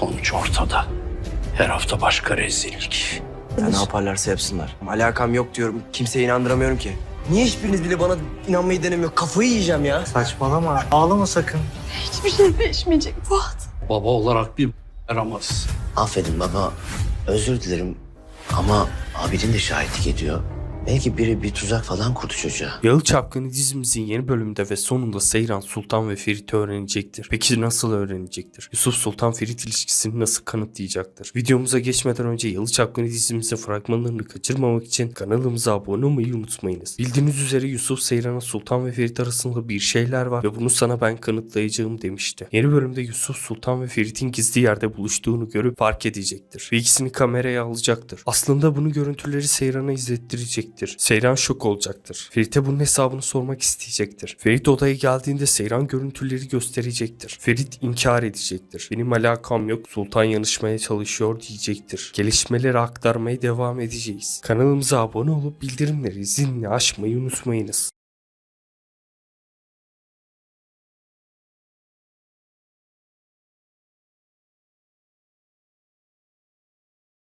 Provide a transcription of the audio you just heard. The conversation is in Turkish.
Sonuç ortada. Her hafta başka rezillik. Ya ne yaparlarsa yapsınlar. Alakam yok diyorum. Kimseye inandıramıyorum ki. Niye hiçbiriniz bile bana inanmayı denemiyor? Kafayı yiyeceğim ya. Saçmalama. Ağlama sakın. Hiçbir şey değişmeyecek Fuat. Baba olarak bir yaramaz. Affedin baba, özür dilerim ama abidin de şahitlik ediyor. Belki biri bir tuzak falan kurdu çocuğa. Yalı Çapkını dizimizin yeni bölümünde ve sonunda Seyran Sultan ve Ferit'i öğrenecektir. Peki nasıl öğrenecektir? Yusuf Sultan Ferit ilişkisini nasıl kanıtlayacaktır? Videomuza geçmeden önce Yalı Çapkını dizimizin fragmanlarını kaçırmamak için kanalımıza abone olmayı unutmayınız. Bildiğiniz üzere Yusuf Seyran'a Sultan ve Ferit arasında bir şeyler var ve bunu sana ben kanıtlayacağım demişti. Yeni bölümde Yusuf Sultan ve Ferit'in gizli yerde buluştuğunu görüp fark edecektir. Ve ikisini kameraya alacaktır. Aslında bunu görüntüleri Seyran'a izlettirecektir. Seyran şok olacaktır. Ferit'e bunun hesabını sormak isteyecektir. Ferit odaya geldiğinde Seyran görüntüleri gösterecektir. Ferit inkar edecektir. Benim alakam yok Sultan yanışmaya çalışıyor diyecektir. Gelişmeleri aktarmaya devam edeceğiz. Kanalımıza abone olup bildirimleri zilini açmayı unutmayınız.